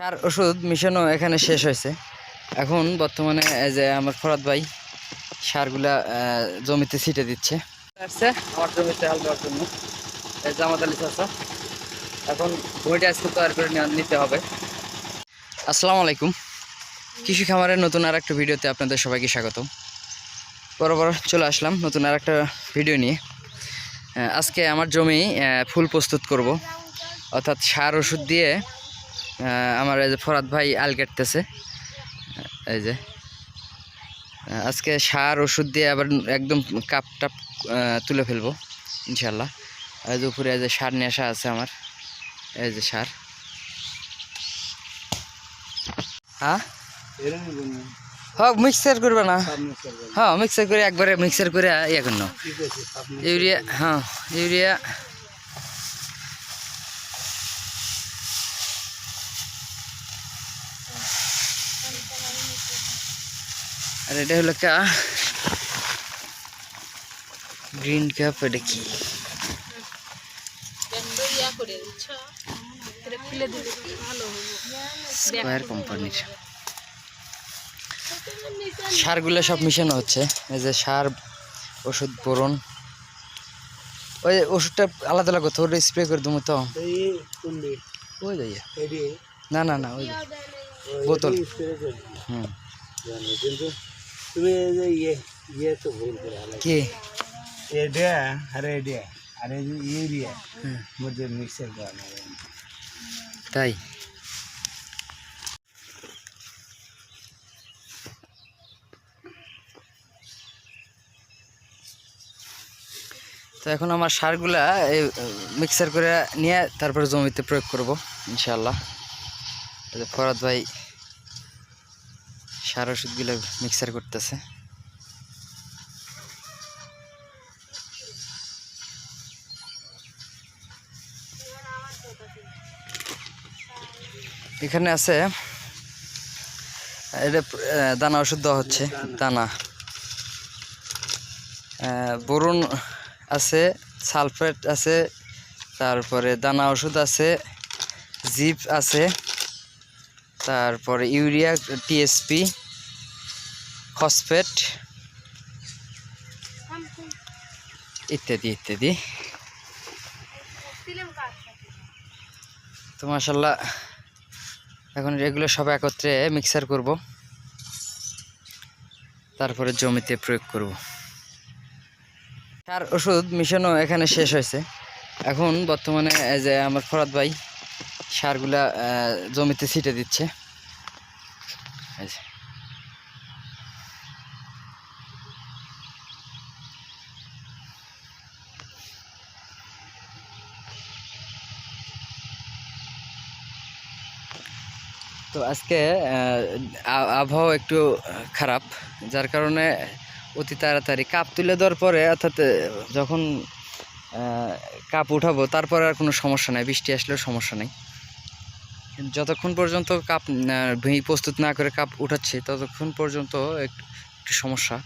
সার ওষুধ মিশানো এখানে শেষ হয়েছে। এখন বর্তমানে যে আমার ফরাদ ভাই সারগুলা জমিতে ছিটে দিচ্ছে। আমার জমিতে হাল দেওয়ার জন্য। এখন আজকে তৈরি করে নিতে হবে। আসসালামু আলাইকুম। কৃষি খামারের নতুন আর একটা ভিডিওতে আপনাদের সবাইকে স্বাগত বরাবর চলে আসলাম নতুন আর একটা ভিডিও নিয়ে। আজকে আমার জমি ফুল প্রস্তুত করব। অর্থাৎ সার ওষুধ দিয়ে আমার এই যে ফরাদ ভাই আল কাটতেছে। এই যে। আজকে সার ওষুধ দিয়ে আবার একদম কাপ টাপ তুলে ফেলব ইনশাল্লাহ এই যে উপরে এই যে সার নিয়ে আসা আছে আমার। এই যে সার। হ্যাঁ? হ্যাঁ মিক্সার করবে না? হ্যাঁ মিক্সার করে একবারে মিক্সার করে ইয়ে করুন ইউরিয়া হ্যাঁ ইউরিয়া। আর এটা হলো কা গ্রিন কাপ এটা কি? স্কোয়ার কোম্পানির সারগুলো সব মিশানো হচ্ছে। এই যে সার ওষুধ বোরন ওই ওষুধটা আলাদা আলাদা করতে ওটা স্প্রে করে দেবো তো। ওই যাইয়া না না না ওই বোতল। হুম। কিন্তু তুমি ইয়ে ইয়ে তো ভুল করে আলাদা এটা আর এটা আর ইউরিয়া। মধ্যে মিক্সার করা তাই? তো এখন আমার সারগুলা এই মিক্সার করে নিয়ে তারপরে জমিতে প্রয়োগ করব ইনশাল্লাহ ফরাদ ভাই সার ওষুধগুলো মিক্সার করতেছে। এখানে আছে এটা দানা ওষুধ দেওয়া হচ্ছে, দানা। বোরন আছে, সালফেট আছে, তারপরে দানা ওষুধ আছে, জিপ আছে, তারপরে ইউরিয়া, টিএসপি। ফসফেট ইত্যাদি ইত্যাদি। তো মাসাল্লাহ এখন এগুলো সব একত্রে মিক্সার করব। তারপরে জমিতে প্রয়োগ করব। সার ওষুধ মিশনও এখানে শেষ হয়েছে। এখন বর্তমানে যে আমার ফরাদ ভাই সারগুলা জমিতে ছিটে দিচ্ছে। এই তো আজকে আবহাওয়া একটু খারাপ, যার কারণে অতি তাড়াতাড়ি কাপ তুলে দেওয়ার পরে অর্থাৎ যখন কাপ উঠাবো, তারপরে আর কোনো সমস্যা নাই, বৃষ্টি আসলেও সমস্যা নেই। যতক্ষণ পর্যন্ত কাপ ভেঙে প্রস্তুত না করে কাপ উঠাচ্ছি, ততক্ষণ পর্যন্ত একটু সমস্যা,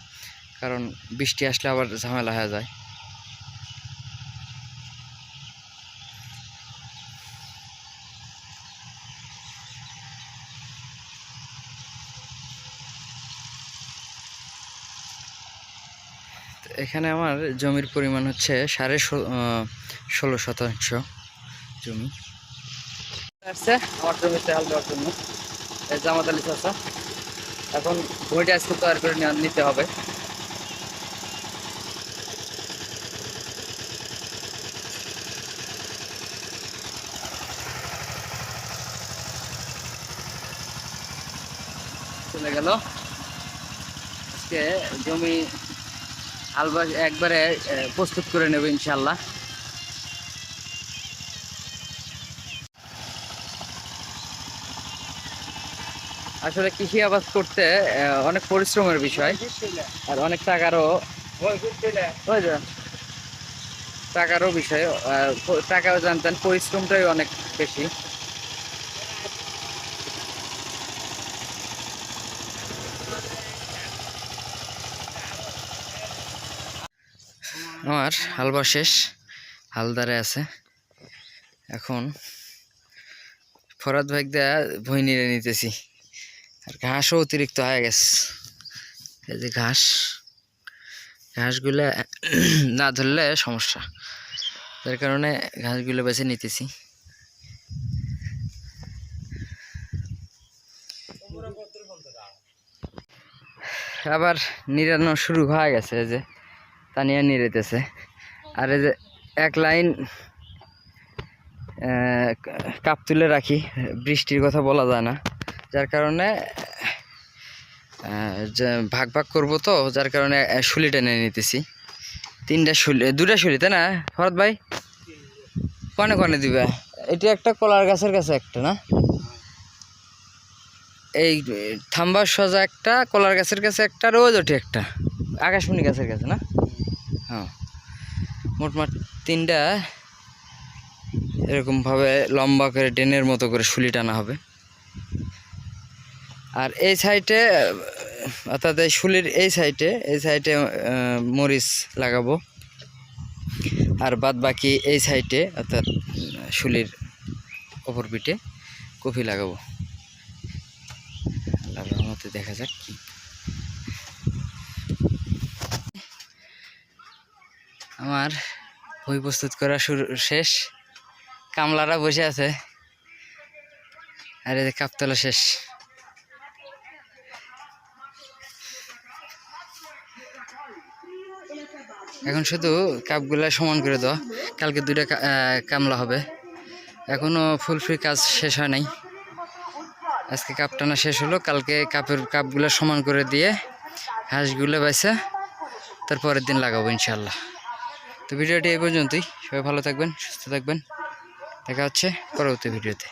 কারণ বৃষ্টি আসলে আবার ঝামেলা হয়ে যায়। এখানে আমার জমির পরিমাণ হচ্ছে সাড়ে ষোলো শতাংশ জমি। আসছে আমার জমিতে হাল দেওয়ার জন্য। জামাত আলী চাষা এখন ভুঁইটা আজকে তৈরি করে নিতে হবে। চলে গেল। আজকে জমি আলবা একবারে প্রস্তুত করে নেবে ইনশাল্লাহ আসলে কৃষি আবাদ করতে অনেক পরিশ্রমের বিষয়। আর অনেক টাকারও টাকারও বিষয়। টাকাও জানতেন, পরিশ্রমটাই অনেক বেশি। আমার হালবা শেষ হালদারে আছে। এখন ফরাদ ভাই দেয়া ভই নিয়ে নিতেছি। আর ঘাসও অতিরিক্ত হয়ে গেছে। এই যে ঘাস, ঘাসগুলো না ধরলে সমস্যা। তার কারণে ঘাসগুলো বেছে নিতেছি। আবার নিরানো শুরু হয়ে গেছে, এই যে নিয়ে নিরেতেছে আর এই যে এক লাইন কাপ তুলে রাখি, বৃষ্টির কথা বলা যায় না। যার কারণে ভাগ ভাগ করব তো, যার কারণে শুলি টেনে নিতেছি। তিনটা শুলি দুটা শুলি, তাই না? ভরত ভাই? কনে কনে দিবে? এটা একটা কলার গাছের কাছে একটা, না? এই, থাম্বার সোজা একটা, কলার গাছের কাছে একটা ওই ওটি একটা। আকাশমণি গাছের কাছে, না? হ্যাঁ। মোটমাট তিনটা এরকমভাবে লম্বা করে ডেনের মতো করে শুলি টানা হবে। আর এই সাইডে, অর্থাৎ এই শুলির এই সাইডে এই সাইডে মরিচ লাগাবো। আর বাদ বাকি এই সাইডে, অর্থাৎ শুলির ওপর পিঠে কফি লাগাবো। আল্লাহর রহমতে দেখা যাক কি আমার বই প্রস্তুত করা শুরু, শেষ। কামলারা বসে আছে। আর কাপতলা শেষ। এখন শুধু কাপগুলা সমান করে দাও। কালকে দুইটা কামলা হবে। এখনও ফুল ফ্রি কাজ শেষ হয় নাই। আজকে কাপ টানা শেষ হলো। কালকে কাপের কাপগুলো সমান করে দিয়ে হাঁসগুলো বেছে তারপরের দিন লাগাবো ইনশাল্লাহ তো ভিডিওটি এই পর্যন্তই। সবাই ভালো থাকবেন সুস্থ থাকবেন। দেখা হচ্ছে পরবর্তী ভিডিওতে।